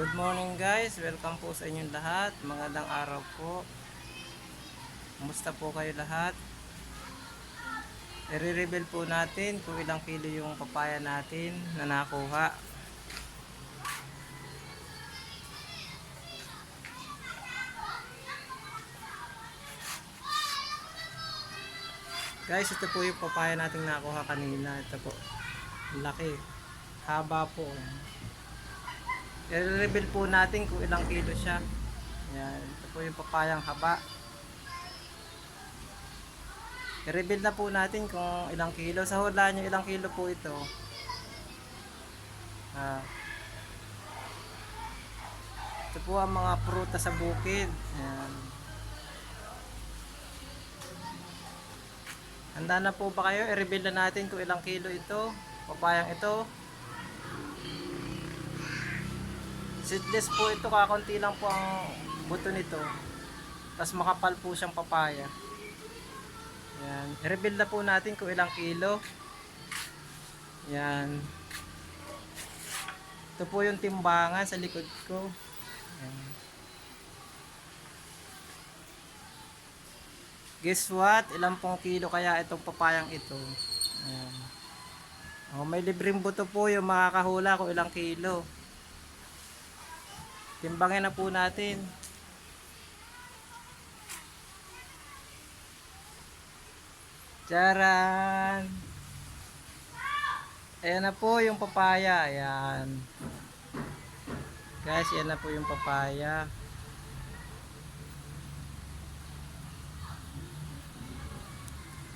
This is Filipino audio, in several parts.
Good morning guys, welcome po sa inyong lahat. Magandang araw po. Kumusta po kayo lahat? I-reveal po natin kung ilang kilo yung papaya natin na nakuha. Guys, ito po yung papaya nating nakuha kanina. Ito po. Laki. Haba po. I-reveal po natin kung ilang kilo siya. Yan. Ito po yung papayang haba. I-reveal na po natin kung ilang kilo. Sa hula nyo, ilang kilo po ito. Ah. Ito po ang mga pruta sa bukid. Yan. Handa na po ba kayo? I-reveal na natin kung ilang kilo ito. Papayang ito. Seedless po ito, kakunti lang po ang buto nito. Tapos makapal po siyang papaya. Yan. I-reveal na po natin kung ilang kilo. Yan. Ito po yung timbangan sa likod ko. Yan. Guess what? Ilang pong kilo kaya itong papayang ito? Ayan. Oh, may libreng buto po yung makakahula kung ilang kilo. Timbangin na po natin. Charan! Ayan na po yung papaya. Ayan. Guys, yan na po yung papaya.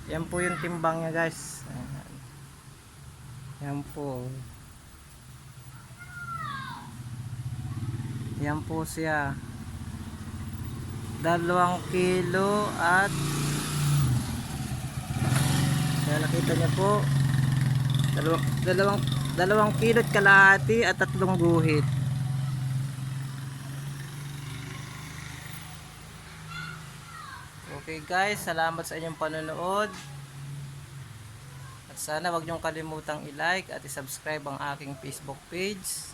Yan po yung timbang niya guys. Ayan. Yan po. Yan po siya. Dalawang kilo at yan nakita niyo po. Dalawang, dalawang, dalawang kilo at kalahati at tatlong guhit. Okay guys, salamat sa inyong panonood. At sana wag niyong kalimutang i-like at i-subscribe ang aking Facebook page.